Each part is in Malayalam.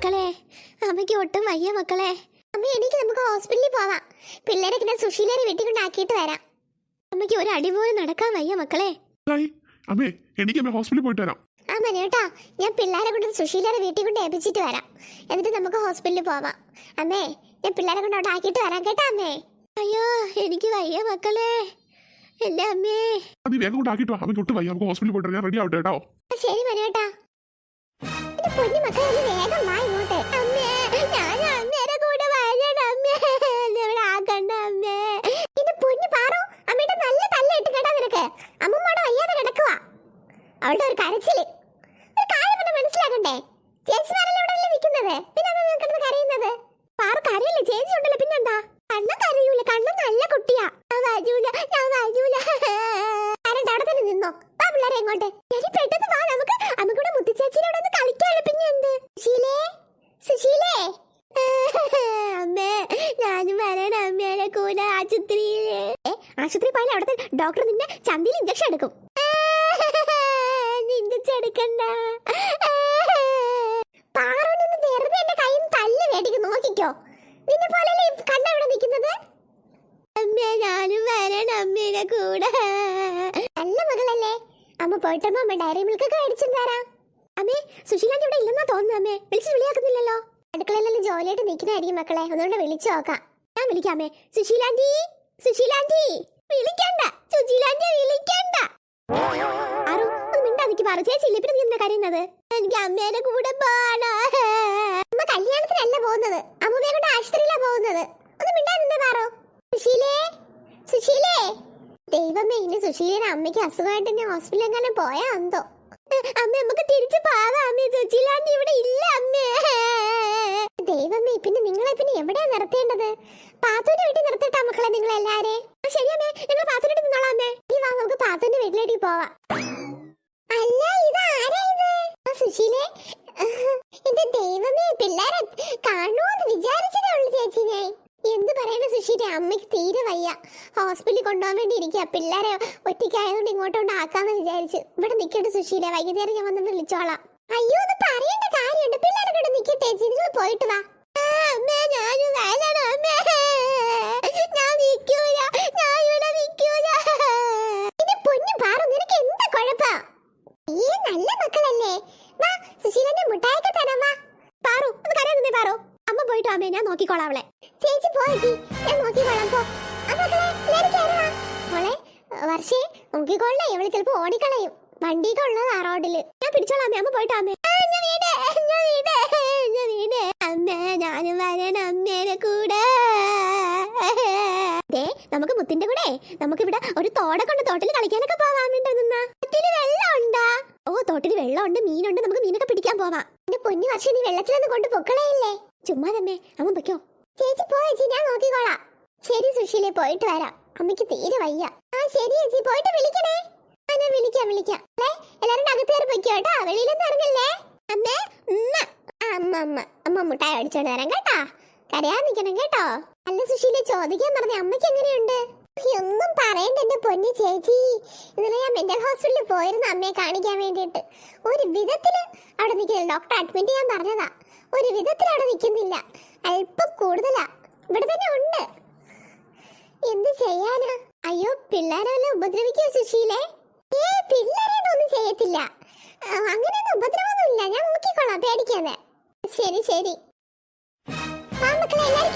മക്കളെ അമ്മയ്ക്ക് ഒട്ടും വയ്യ മക്കളെ. അമ്മ എനിക്ക് നമുക്ക് ഹോസ്പിറ്റലിൽ പോവാം. പിള്ളേരെ ഞാൻ സുശീലരെ വീട്ടിൽ കൊണ്ടാക്കിയിട്ട് വരാം. അമ്മയ്ക്ക് ഒരു അടി പോലും നടക്കാൻ വയ്യ മക്കളെ. അമ്മേ എനിക്ക് അമ്മ ഹോസ്പിറ്റലിൽ പോയിട്ട് വരാം. ആ മനോട്ടാ ഞാൻ പിള്ളേരെ കൊണ്ട് സുശീലരെ വീട്ടിൽ കൊണ്ട് ഏൽപ്പിച്ചിട്ട് വരാം. എന്നിട്ട് നമുക്ക് ഹോസ്പിറ്റലിൽ പോവാം. അമ്മേ ഞാൻ പിള്ളേരെ കൊണ്ട് അവിടെ ആക്കിയിട്ട് വരാം കേട്ടാ അമ്മേ. അയ്യോ എനിക്ക് വയ്യ മക്കളെ. എന്റെ അമ്മേ. അത് വേഗം കൊണ്ട് ആക്കിയിട്ട് വാ. അമ്മയ്ക്ക് ഒട്ടും വയ്യ. നമുക്ക് ഹോസ്പിറ്റലിൽ പോയിട്ട്. ഞാൻ റെഡി ആവട്ടെ കേട്ടോ. ശരി മനേട്ടാ എന്റെ പൊന്നു മക്കളെ വേഗം വാ ഇങ്ങോട്ട്. അമ്മേ ഞാൻ അമ്മേരെ കൂടെ വരണം അമ്മേ. എന്നെ ഇവിടെ ആക്കണ്ട അമ്മേ. എന്റെ പൊന്നു പാറു അമ്മയുടെ നല്ല തല്ലയിട്ട് കേട്ടാ നിനക്ക്. അമ്മമ്മോടെ വയ്യാതെ കിടക്കുവാ. അവളുടെ ഒരു കരച്ചിൽ ഒരു കാര്യം പിന്നെ മനസ്സിലാക്കണ്ടേ ചേച്ചിമാരല്ലേ ഇവിടെ അല്ലേ നിൽക്കുന്നത് പിന്നെ എന്താ നിൽക്കുന്നത് കരയുന്നത് പാറു കരയില്ലേ ചേച്ചി ഉണ്ടല്ലോ പിന്നെന്താ കണ്ണ കരയൂല കണ്ണ നല്ല കുട്ടിയാ ഞാൻ വരൂല ഞാൻ വരൂല കരണ്ട അവിടെ തന്നെ നിന്നോ പിള്ളേരെ ഇങ്ങോട്ട് പെട്ടെന്ന് വാ നമുക്ക്. നമുക്കിവിടെ മുത്തിച്ചേച്ചിയോട് ഒന്ന് കളിക്കാമല്ലോ പിന്നെ എന്ത്? സുശീലേ? സുശീലേ? അമ്മേ ഞാനും വരണം അമ്മേനെ കൂടെ ആശുപത്രിയിൽ. ആശുപത്രി പോയാലും അവിടുത്തെ ഡോക്ടർ നിന്നെ ചന്തിയിൽ ഇഞ്ചക്ഷൻ എടുക്കും. ഇഞ്ചക്ഷൻ എടുക്കണ്ട പാറുനിന്ന് വെറുതെ എന്റെ കയ്യിൽ തല്ല് മേടിക്കും നോക്കിക്കോ. നിന്നെ പോലെ ഈ കണ്ണ നിൽക്കുന്നത്? അമ്മേ ഞാനും വരണം അമ്മയുടെ കൂടെ. പോയിട്ടമ്മ അമ്മ ഡയറി മിൽക്ക് ഒക്കെ മേടിച്ചു തരാം അമ്മേ സുശീലാന്റി ഇവിടെ ഇല്ലെന്നാ തോന്നുന്നു അമ്മേ. വിളിച്ച് വിളിയാക്കുന്നില്ലല്ലോ. അടുക്കളയിലെല്ലാം ജോലിയായിട്ട് നിൽക്കുന്നതായിരിക്കും മക്കളെ. ഒന്നുകൊണ്ട് വിളിച്ചു നോക്കാം. ഞാൻ വിളിക്കാമേ സുശീലാന്റി സുശീലാന്റി വിളിക്കണ്ട. സുശീലാന്റി വിളിക്കണ്ട. അറു ഒന്ന് മിണ്ടാതിക്ക് പറ. ചേച്ചി ഇല്ലേ? പിന്നെ നീ എന്താ കരയുന്നത്? എനിക്ക് അമ്മേനെ കൂടെ പോണോ. അമ്മ കല്യാണത്തിനല്ല പോകുന്നത്. അമ്മൂമ്മയെ കൊണ്ട് ആശുപത്രിയിലാ പോകുന്നത്. ഒന്ന് മിണ്ടാതിന്നെ പാറോ. സുശീലേ സുശീലേ. ദൈവമേ ഇനി സുശീലയുടെ അമ്മയ്ക്ക് അസുഖമായിട്ട് തന്നെ ഹോസ്പിറ്റലിൽ എങ്ങനെ പോയാ എന്തോ? അമ്മ നമുക്ക് തിരിച്ചു പാവാ അമ്മേ സുശീല ഇവിടെ ഇല്ല അമ്മേ. ദൈവമേ പിന്നെ നിങ്ങളെ പിന്നെ എവിടെയാ നിർത്തേണ്ടത്? പാത്തുവിന്റെ വീട്ടിൽ നിർത്തിട്ടാ മക്കളെ നിങ്ങൾ എല്ലാരെ ശരി അമ്മേ ഞങ്ങൾ പാത്തുവിന്റെ നിന്നോളാം അമ്മേ. ഈ വാ നമുക്ക് പാത്തുവിന്റെ വീട്ടിലേക്ക് പോവാ. അല്ല ഇത് ആരാ ഇത്? സുശീലേ എന്റെ ദൈവമേ പിള്ളേരെ കാണുമോന്ന് വിചാരിച്ചതേ ഉള്ളു ചേച്ചി ഞാൻ. എന്ത് പറയണ സുശീലെ? അമ്മയ്ക്ക് തീരെ വയ്യ. ഹോസ്പിറ്റലിൽ കൊണ്ടുപോകാൻ വേണ്ടി ഇരിക്കുക പിള്ളേരെ ഒറ്റയ്ക്കായതുകൊണ്ട് ഇങ്ങോട്ടോണ്ട് ആക്കാന്ന് വിചാരിച്ച്. ഇവിടെ നിൽക്കട്ടെ സുശീല. വൈകുന്നേരം ഞാൻ വന്നിട്ട് വിളിച്ചോളാം. അയ്യോ അത് പറയേണ്ട കാര്യമുണ്ട്. പിള്ളേരെ കൂടെ നിൽക്കട്ടെ. ചിരിച്ചു പോയിട്ട് വാ. ഒന്ന് ഞാൻ നോക്കിക്കോളാം അവളെ. വർഷേ നോക്കിക്കൊള്ളേ ഇവൾ ചിലപ്പോ ഓടിക്കളയും. വണ്ടിയൊക്കെ ഉള്ളതാ റോഡിൽ. ഞാൻ പിടിച്ചോളാം അമ്മേ. പോയിട്ട് നമുക്ക് മുത്തിന്റെ കൂടെ. നമുക്ക് ഇവിടെ ഒരു തോടൊക്കെ തോട്ടിൽ കളിക്കാനൊക്കെ പോവാൻ വേണ്ടി നിന്നാ. വെള്ളം ഉണ്ടാ ഓ തോട്ടിൽ വെള്ളമുണ്ട് മീനുണ്ട്. നമുക്ക് മീനൊക്കെ പിടിക്കാൻ പോവാം. എന്റെ പൊന്നു വർഷം നീ വെള്ളത്തിലൊന്നും കൊണ്ട് പൊക്കളയില്ലേ? ചുമ്മാ തന്നെ. അമ്മ പൊക്കോ ചേച്ചി പോ ചേച്ചി. ഞാൻ നോക്കിക്കോളാം. ശരി സുശീലെ പോയിട്ട് വരാം. അമ്മയ്ക്ക് തീരെ വയ്യ. ആ ശരി ചേച്ചി പോയിട്ട് വിളിക്കണേ. ആ ഞാൻ വിളിക്കാം വിളിക്കാം. അല്ലേ? എല്ലാവരും അകത്ത് കയറി പൊയ്ക്കോ കേട്ടോ. വെളിയിലൊന്നും ഇറങ്ങല്ലേ? അമ്മേ ഉമ്മ. ആ, അമ്മ അമ്മ അമ്മ മുട്ടായി അടിച്ചോണ്ട് വരാം കേട്ടാ. കരയാൻ നിൽക്കണം കേട്ടോ. അല്ല സുശീല ചോദിക്കാൻ പറഞ്ഞ അമ്മയ്ക്ക് എങ്ങനെയുണ്ട്? ഒന്നും പറയണ്ട എന്റെ പൊന്നു ചേച്ചി. ഇന്നലെ ഞാൻ മെന്റൽ ഹോസ്പിറ്റലിൽ പോയിരുന്നു അമ്മയെ കാണിക്കാൻ വേണ്ടിയിട്ട്. ഒരു വിധത്തിൽ അവിടെ നിൽക്കുന്നില്ല ഡോക്ടർ അഡ്മിറ്റ് ചെയ്യാൻ പറഞ്ഞതാ. ഒരു വിധത്തിൽ അവിടെ നിൽക്കുന്നില്ല. അല്പം കൂടുതലാ. ഇവിടെ തന്നെ ഉണ്ട്. എന്ത് ചെയ്യാനാ? അയ്യോ പിള്ളേരെല്ലാം ഉപദ്രവിക്കോ സുശീലേ. ഏ പിള്ളേരെ ഒന്നും ചെയ്യത്തില്ല. അങ്ങനെയൊന്നും ഉപദ്രവമൊന്നുമില്ല. ഞാൻ നോക്കിക്കോളാം പേടിക്കാതെ. ശരി ശരി. ആ മക്കളെ എല്ലാവരും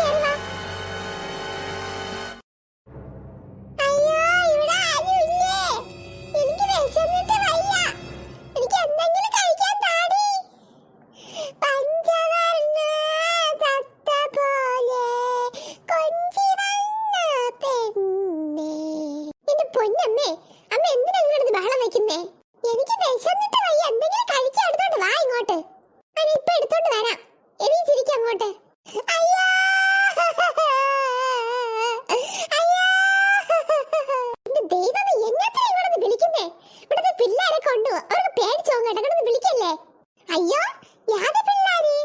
ഇപ്പൊ എടുത്തോണ്ട് വരാം. എണീച്ചിരിക്കും അങ്ങോട്ട്. അയ്യോ. യാത പിള്ളേരെ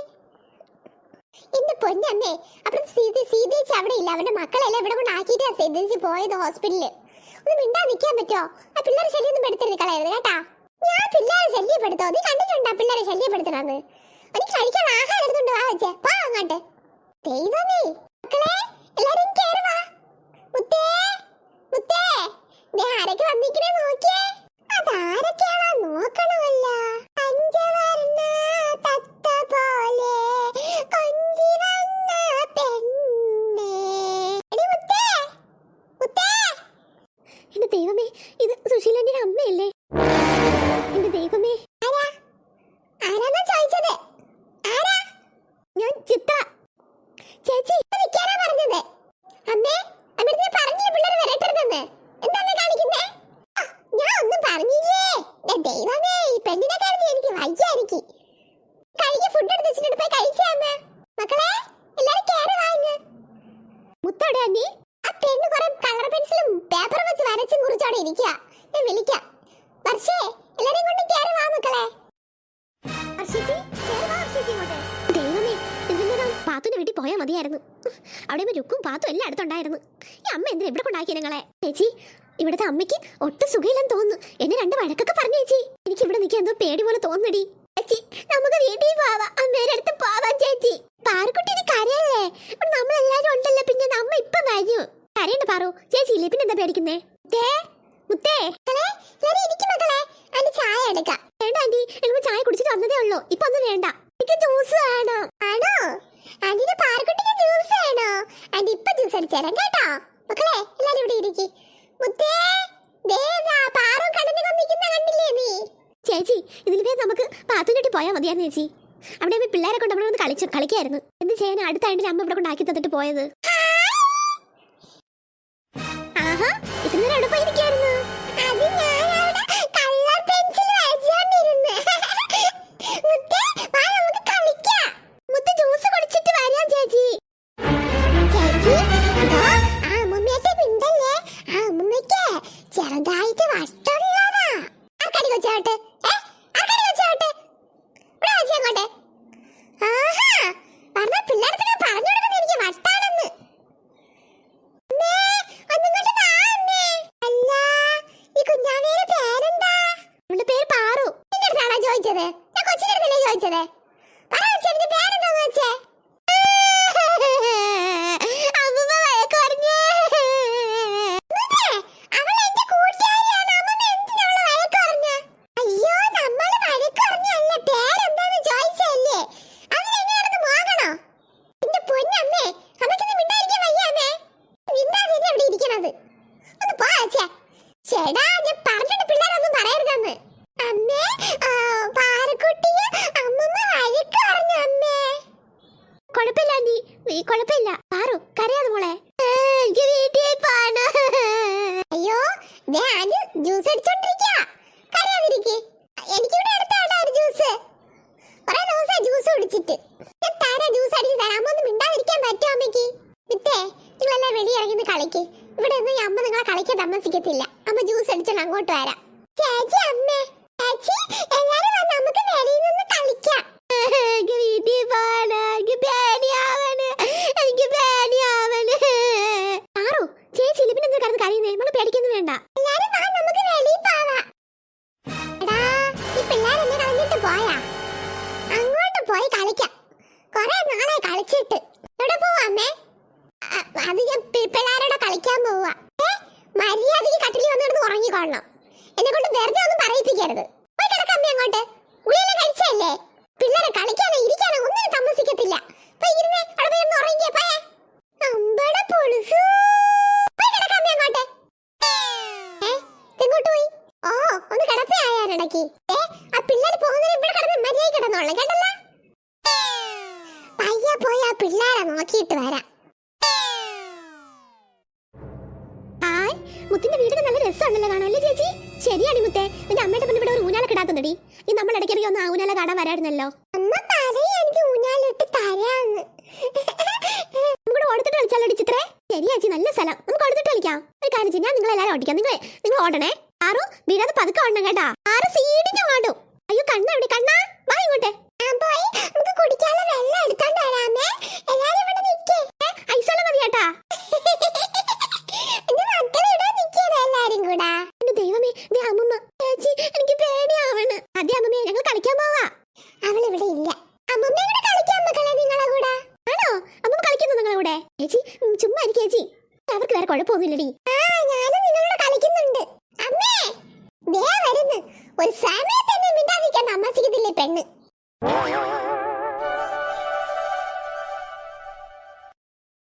എന്റെ പൊന്നമ്മേ അവിടെ സീതി സീതേച്ചി അവിടെ ഇല്ല. അവന്റെ മക്കളെല്ലാം ഇവിടെ കൊണ്ട് ആക്കിയിട്ടാ സീതേച്ചി പോയത് ഹോസ്പിറ്റലിൽ. ഒന്ന് മിണ്ടാ നിൽക്കാൻ പറ്റോ ആ പിള്ളേരെ ശല്യം പെടുത്തരുത് കളയരുത് കേട്ടാ. ഞാൻ പിള്ളേരെ ശല്യപ്പെടുത്തോ നീ കണ്ടിട്ടുണ്ടോ പിള്ളേരെ ശല്യപ്പെടുത്തണമെന്ന് എനിക്ക് കഴിക്കാൻ ആഹാരം എടുത്തോണ്ട് വാ വെച്ചേ വാ അങ്ങോട്ട്. ദൈവമേ. മക്കളെ എല്ലാരും കേറി മുത്തേ മുത്തേ. ദേ ആരൊക്കെ വന്നിക്കണേ നോക്കിയേ. അതാരൊക്കെയാണോ? നോക്കണമല്ല പഞ്ചവർണ തത്ത പോലെ കൊഞ്ചി വന്ന പെണ്ണേ എടി മുത്തേ മുത്തേ എന്റെ ദൈവമേ ഇത് സുശീലന്റെ അമ്മയല്ലേ എന്റെ ദൈവമേ ആരാ ആരാന്നാ ചോദിച്ചത് ആരാ ഞാൻ ചിത്ര ചേച്ചി ഇവിടെ നിൽക്കാനാ പറഞ്ഞത് അമ്മേ അമ്മേടുത്ത് ഞാൻ പറഞ്ഞില്ലേ പിള്ളേർ വരട്ടെന്ന് എന്താ അമ്മേ കാണിക്കുന്നേ ആ, ഞാൻ ഒന്നും പറഞ്ഞില്ലേ ദേ ദൈവമേ ഈ പെണ്ണിനെ കരുതി എനിക്ക് വയ്യായിരിക്കും കഴിക്ക് ഫുഡ് എടുത്ത് വെച്ചിട്ട് പോയി കഴിച്ചേ അമ്മ മക്കളെ എല്ലാരും കേറി വാങ്ങ് അണ്ണി ആ പെണ്ണ് കുറെ കളർ പെൻസിലും പേപ്പറും വെച്ച് വരച്ചും കുറിച്ചോടെ ഇരിക്കുക ഞാൻ വിളിക്കാം. വർഷേ എല്ലാരെയും കൊണ്ട് കേറി വാ മക്കളെ. ദൈവമേ ഇതിന്റെ പാത്തുന്റെ വീട്ടിൽ പോയാൽ മതിയായിരുന്നു. അവിടെ രുക്കും പാത്തും എല്ലാം അടുത്തുണ്ടായിരുന്നു. ഈ അമ്മ എന്തിനാ ഇവിടെ കൊണ്ടാക്കി നിങ്ങളെ? ചേച്ചി ഇവിടുത്തെ അമ്മയ്ക്ക് ഒട്ടും സുഖമില്ലെന്ന് തോന്നുന്നു. എന്നെ രണ്ട് വഴക്കൊക്കെ പറഞ്ഞു ചേച്ചി. എനിക്ക് ഇവിടെ നിൽക്കാൻ എന്തോ പേടി പോലെ തോന്നടി ചേച്ചി നമുക്ക് വീട്ടിൽ പോവാം. അമ്മയുടെ അടുത്ത് പോവാം ചേച്ചി. പാറക്കുട്ടിനെ കരയല്ലേ? നമ്മളെല്ലാരും ഉണ്ടല്ലോ പിന്നെ നമ്മ ഇപ്പൊ വരൂ. കരയണ്ട പാറു. ചേച്ചി ഇല്ലേ പിന്നെ എന്താ പേടിക്കുന്നേ? മുത്തേ. എല്ലാരും മക്കളെ. ആന്റി ചായ എടുക്കാം. വേണ്ട ചായ കുടിച്ചിട്ട് വന്നതേ ഉള്ളൂ. ഇപ്പൊ ഒന്നും എനിക്ക് ജ്യൂസ് വേണം. ആണോ? ആന്റിന്റെ പാറക്കുട്ടിക്ക് ജ്യൂസ് വേണോ? ആന്റി ഇപ്പൊ ജ്യൂസ് അടിച്ചുതരാം കേട്ടോ? മക്കളെ എല്ലാരും ഇവിടെ ഇരിക്കി. മുത്തേ ദേ ദാ പാറു കടന്നു കണ്ടില്ലേ നീ? ചേച്ചി ഇതിന് പേര് നമുക്ക് പാത്തുനെട്ടി പോയാൽ മതിയായിരുന്നു ചേച്ചി. അവിടെ അമ്മ പിള്ളേരെ കൊണ്ട് അവിടെ വന്ന് കളിച്ചു കളിക്കായിരുന്നു. എന്ത് ചെയ്യാൻ അടുത്തായിട്ട് അമ്മ ഇവിടെ കൊണ്ടാക്കി തന്നിട്ട് പോയത്. ആഹാ ഇത്ര നേരം ചേച്ചി പോയിരിക്കായിരുന്നു. അത് ഞാൻ അവിടെ കളർ പെൻസിൽ വരച്ചോണ്ടിരുന്നു മുത്തേ വാ നമുക്ക് കളിക്കാം മുത്ത ജ്യൂസ് കുടിച്ചിട്ട് വരാം ചേച്ചി ചേച്ചി ഇതാ ആ അമ്മമ്മയൊക്കെ പിണ്ടല്ലേ ആ അമ്മമ്മയ്ക്ക് ചെറുതായിട്ട് വട്ടുള്ളതാ ആർക്കടി കൊച്ചാവട്ടെ ഏ ആർക്കടി കൊച്ചാവട്ടെ ഇവിടെ വെച്ചേ അങ്ങോട്ടെ ആഹാ പറഞ്ഞ പിള്ളേർക്ക് പറഞ്ഞു കൊടുക്കുന്നത് എനിക്ക് വട്ടാണെന്ന് അമ്മേ, ഒന്നിങ്ങോട്ട് വാ അമ്മേ. അല്ല, ഈ കുഞ്ഞാവേടെ പേരെന്താ? അവളുടെ പേര് പാറു. നിന്റെ അടുത്താണോ ചോദിച്ചത്? ഞാൻ കൊച്ചിന്റെ അടുത്തല്ലേ ചോദിച്ചത്? പറ കൊച്ചേ, നിന്റെ പേരെന്താന്ന് വെച്ചേ? അമ്മൂമ്മ വഴക്ക് പറഞ്ഞേ. അമ്മൂമ്മേ, അവൾ എന്റെ കൂട്ടുകാരിയാണ്. അമ്മൂമ്മ എന്തിനാ അവളെ വഴക്ക് പറഞ്ഞേ? അയ്യോ, നമ്മൾ വഴക്ക് പറഞ്ഞതല്ല, പേരെന്താന്ന് ചോദിച്ചതല്ലേ? അതിനെന്നെ കിടന്ന് മോങ്ങണോ? എന്റെ പൊന്നമ്മേ, അമ്മയ്ക്കൊന്നും മിണ്ടാതിരിക്കാൻ വയ്യ അമ്മേ. മിണ്ടാതെ ഇനി അവിടെ ഇരിക്കണത്. ഒന്ന് പോ അച്ഛാ. ചേടാ, ഞാൻ പറഞ്ഞിട്ട് പിള്ളേരൊന്നും പറയരുതെന്ന്. അമ്മേ, ആ, പാറക്കുട്ടിയെ അമ്മമ്മ വഴക്ക് പറഞ്ഞു അമ്മേ. കുഴപ്പമില്ല ആന്റി നീ കുഴപ്പമില്ല പാറു കരയാതെ മോളെ. അയ്യോ ദേ ജ്യൂസ് അടുത്താണ് ജ്യൂസ് ജ്യൂസ് ഞാൻ ജ്യൂസ് അടിച്ച് നിങ്ങളെല്ലാം ഇവിടെ ഒന്നും അമ്മ നിങ്ങളെ കളിക്കാൻ താമസിക്കത്തില്ല അമ്മ ജ്യൂസ് അടിച്ചോണ്ട് അങ്ങോട്ട് വരാം. ചേച്ചി അമ്മേ. പോയാ? അങ്ങോട്ട് പോയി കളിക്കാം. കുറെ നാളെ കളിച്ചിട്ട്. എവിടെ പോവാമേ അത് ഞാൻ പിള്ളേരോടെ കളിക്കാൻ പോവാ. ഏ? മര്യാദയ്ക്ക് കട്ടിലി വന്നിരുന്ന് ഉറങ്ങിക്കൊള്ളണം. എന്നെ കൊണ്ട് വെറുതെ ഒന്നും പറയിപ്പിക്കരുത്. പോയി കിടക്കാം അമ്മേ അങ്ങോട്ട്. ഉള്ളിലെ കഴിച്ചല്ലേ? പിള്ളേരെ കളിക്കാനോ ഇരിക്കാനോ ഒന്നിനും താമസിക്കത്തില്ല പോയി ഇരുന്നേ. മുത്തിന്റെ വീടിന് നല്ല രസമാണല്ലോ കാണാൻ അല്ലേ ചേച്ചി? ശരിയാണ് മുത്തേ. നിന്റെ അമ്മയുടെ പിന്നെ ഇവിടെ ഒരു ഊഞ്ഞാല കിടാത്തുണ്ടടി ഈ നമ്മൾ ഇടയ്ക്കിടയ്ക്ക് ഒന്ന് ആ ഊനാല കാണാൻ വരായിരുന്നല്ലോ അമ്മ പറയും എനിക്ക് ഊനാലിട്ട് തരാന്ന്. നമുക്ക് ഓടത്തിട്ട് കളിച്ചാലോ ചിത്രേ? ശരി ചേച്ചി നല്ല സ്ഥലം. നമുക്ക് ഓടത്തിട്ട് കളിക്കാം. ഒരു കാര്യം ചെയ്യാം നിങ്ങൾ എല്ലാവരും ഓടിക്കാം. നിങ്ങൾ നിങ്ങൾ ഓടണേ. ആറു വീടാതെ പതുക്കെ ഓടണം കേട്ടാ. ആറ് സീഡിന് ഓടും. അയ്യോ കണ്ണ എവിടെ? കണ്ണാ. കുഴപ്പമൊന്നുമില്ലടി